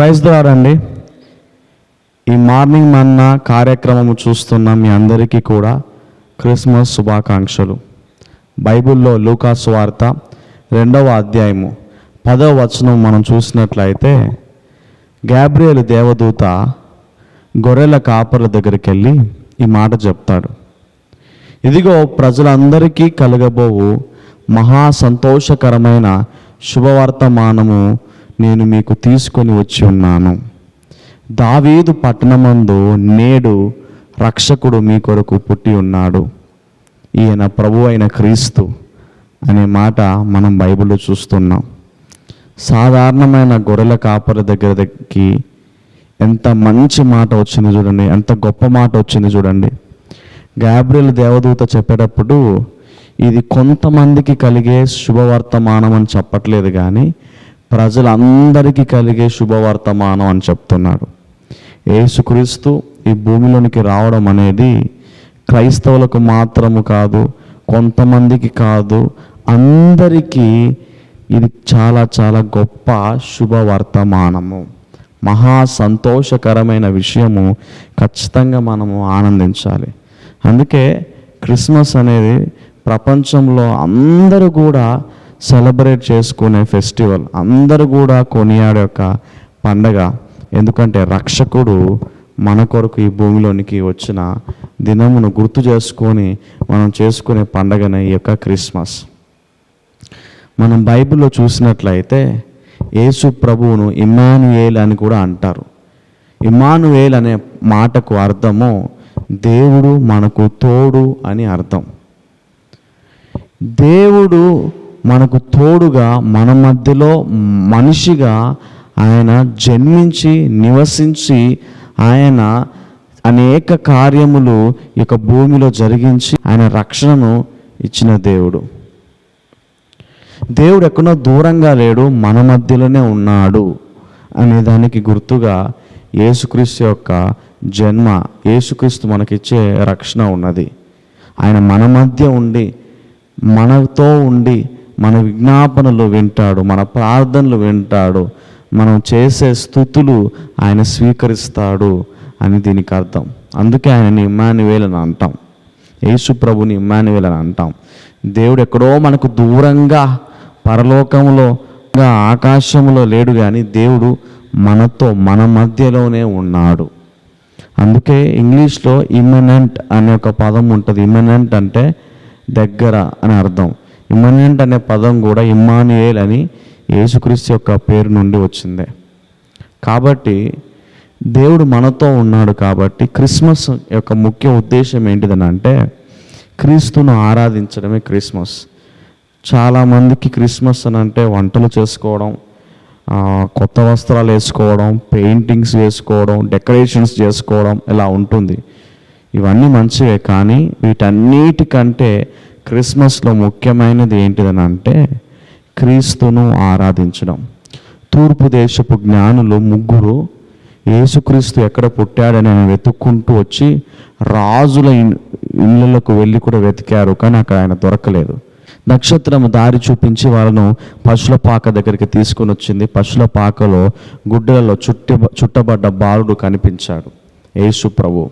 Praise అండి ఈ morning మన్న కార్యక్రమము చూస్తున్న మీ అందరికీ కూడా క్రిస్మస్ శుభాకాంక్షలు. బైబిల్లో లూకాస్ వార్త రెండవ అధ్యాయము పదవ వచనం మనం చూసినట్లయితే గ్యాబ్రియల్ దేవదూత గొర్రెల కాపర్ల దగ్గరికి వెళ్ళి ఈ మాట చెప్తాడు. ఇదిగో ప్రజలందరికీ కలగబోవు మహా సంతోషకరమైన శుభవర్తమానము నేను మీకు తీసుకొని వచ్చి ఉన్నాను. దావీదు పట్టణమందు నేడు రక్షకుడు మీ కొరకు పుట్టి ఉన్నాడు. ఈయన ప్రభు అయిన క్రీస్తు అనే మాట మనం బైబిల్లో చూస్తున్నాం. సాధారణమైన గొర్రెల కాపరి దగ్గర దగ్గరికి ఎంత మంచి మాట వచ్చింది చూడండి ఎంత గొప్ప మాట వచ్చింది చూడండి. గాబ్రియల్ దేవదూత చెప్పేటప్పుడు ఇది కొంతమందికి కలిగే శుభవర్తమానం అని చెప్పట్లేదు కానీ ప్రజలందరికీ కలిగే శుభవర్తమానం అని చెప్తున్నాడు. యేసుక్రీస్తు ఈ భూమిలోనికి రావడం అనేది క్రైస్తవులకు మాత్రము కాదు కొంతమందికి కాదు అందరికీ ఇది చాలా చాలా గొప్ప శుభవర్తమానము. మహా సంతోషకరమైన విషయము ఖచ్చితంగా మనము ఆనందించాలి. అందుకే క్రిస్మస్ అనేది ప్రపంచంలో అందరూ కూడా సెలబ్రేట్ చేసుకునే ఫెస్టివల్ అందరూ కూడా కొనియాడే యొక్క పండగ. ఎందుకంటే రక్షకుడు మన కొరకు ఈ భూమిలోనికి వచ్చిన దినమును గుర్తు చేసుకొని మనం చేసుకునే పండగనే ఈ యొక్క క్రిస్మస్. మనం బైబిల్లో చూసినట్లయితే యేసు ప్రభువును ఇమానుయేల్ అని కూడా అంటారు. ఇమానుయేల్ అనే మాటకు అర్థము దేవుడు మనకు తోడు అని అర్థం. దేవుడు మనకు తోడుగా మన మధ్యలో మనిషిగా ఆయన జన్మించి నివసించి ఆయన అనేక కార్యములు ఈ యొక్క భూమిలో జరిగించి ఆయన రక్షణను ఇచ్చిన దేవుడు. దేవుడు ఎక్కడో దూరంగా లేడు మన మధ్యలోనే ఉన్నాడు అనే దానికి గుర్తుగా యేసుక్రీస్తు యొక్క జన్మ యేసుక్రీస్తు మనకిచ్చే రక్షణ ఉన్నది. ఆయన మన మధ్య ఉండి మనతో ఉండి మన విజ్ఞాపనలు వింటాడు మన ప్రార్థనలు వింటాడు మనం చేసే స్థుతులు ఆయన స్వీకరిస్తాడు అని దీనికి అర్థం. అందుకే ఆయనని ఇమ్మానువేల్ అని అంటాం. యేసు ప్రభుని ఇమ్మానువేల్ అని అంటాం. దేవుడు ఎక్కడో మనకు దూరంగా పరలోకంలో ఆకాశంలో లేడు కానీ దేవుడు మనతో మన మధ్యలోనే ఉన్నాడు. అందుకే ఇంగ్లీష్లో ఇమ్మనెంట్ అనే ఒక పదం ఉంటుంది. ఇమ్మనెంట్ అంటే దగ్గర అని అర్థం. ఇమ్మనెంట్ అనే పదం కూడా ఇమ్మానుయేల్ అని యేసుక్రీస్తు యొక్క పేరు నుండి వచ్చింది. కాబట్టి దేవుడు మనతో ఉన్నాడు కాబట్టి క్రిస్మస్ యొక్క ముఖ్య ఉద్దేశం ఏంటిదని అంటే క్రీస్తును ఆరాధించడమే క్రిస్మస్. చాలామందికి క్రిస్మస్ అని అంటే వంటలు చేసుకోవడం కొత్త వస్త్రాలు వేసుకోవడం పెయింటింగ్స్ వేసుకోవడం డెకరేషన్స్ చేసుకోవడం ఇలా ఉంటుంది. ఇవన్నీ మంచివే కానీ వీటన్నిటికంటే క్రిస్మస్లో ముఖ్యమైనది ఏంటిదని అంటే క్రీస్తును ఆరాధించడం. తూర్పు దేశపు జ్ఞానులు ముగ్గురు యేసుక్రీస్తు ఎక్కడ పుట్టాడని ఆయన వెతుక్కుంటూ వచ్చి రాజుల ఇళ్ళలకు ఇళ్ళకు వెళ్ళి కూడా వెతికారు కానీ అక్కడ ఆయన దొరకలేదు. నక్షత్రం దారి చూపించి వాళ్ళను పశుల పాక దగ్గరికి తీసుకొని వచ్చింది. పశుల పాకలో గుడ్డలలో చుట్టి చుట్టబడ్డ బాలుడు కనిపించాడు యేసు ప్రభు.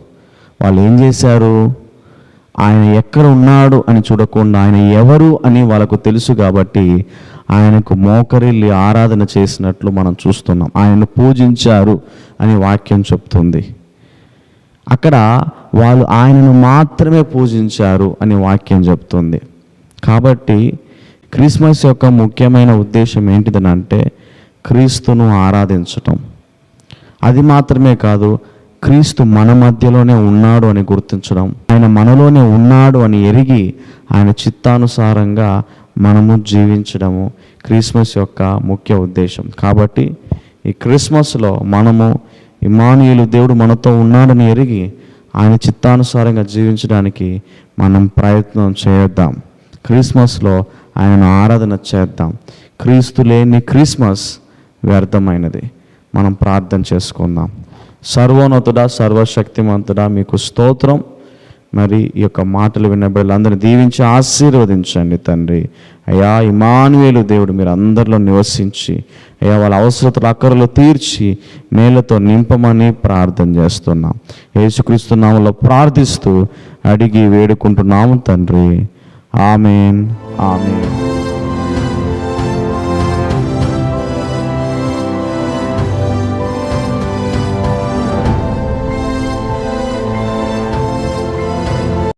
వాళ్ళు ఏం చేశారు? ఆయన ఎక్కడ ఉన్నాడు అని చూడకుండా ఆయన ఎవరు అని వాళ్ళకు తెలుసు కాబట్టి ఆయనకు మోకరిల్లి ఆరాధన చేసినట్లు మనం చూస్తున్నాం. ఆయనను పూజించారు అని వాక్యం చెప్తుంది. అక్కడ వాళ్ళు ఆయనను మాత్రమే పూజించారు అని వాక్యం చెప్తుంది. కాబట్టి క్రిస్మస్ యొక్క ముఖ్యమైన ఉద్దేశం ఏంటిదని అంటే క్రీస్తును ఆరాధించటం. అది మాత్రమే కాదు క్రీస్తు మన మధ్యలోనే ఉన్నాడు అని గుర్తించడం ఆయన మనలోనే ఉన్నాడు అని ఎరిగి ఆయన చిత్తానుసారంగా మనము జీవించడము క్రిస్మస్ యొక్క ముఖ్య ఉద్దేశం. కాబట్టి ఈ క్రిస్మస్లో మనము ఇమానుయులు దేవుడు మనతో ఉన్నాడని ఎరిగి ఆయన చిత్తానుసారంగా జీవించడానికి మనం ప్రయత్నం చేద్దాం. క్రిస్మస్లో ఆయనను ఆరాధన చేద్దాం. క్రీస్తు లేని క్రిస్మస్ వ్యర్థమైనది. మనం ప్రార్థన చేసుకుందాం. సర్వోన్నతుడా సర్వశక్తిమంతుడా మీకు స్తోత్రం. మరి ఈ యొక్క మాటలు విన్న బిడ్డలందరినీ దీవించి ఆశీర్వదించండి తండ్రి. అయ్యా ఇమానువేలు దేవుడు మీరు అందరిలో నివసించి అయ్యా వాళ్ళ అవసరతలు అక్కరలు తీర్చి మేలతో నింపమని ప్రార్థన చేస్తున్నాం. యేసుక్రీస్తు నామంలో ప్రార్థిస్తూ అడిగి వేడుకుంటున్నాము తండ్రి. ఆమెన్. ఆమెన్.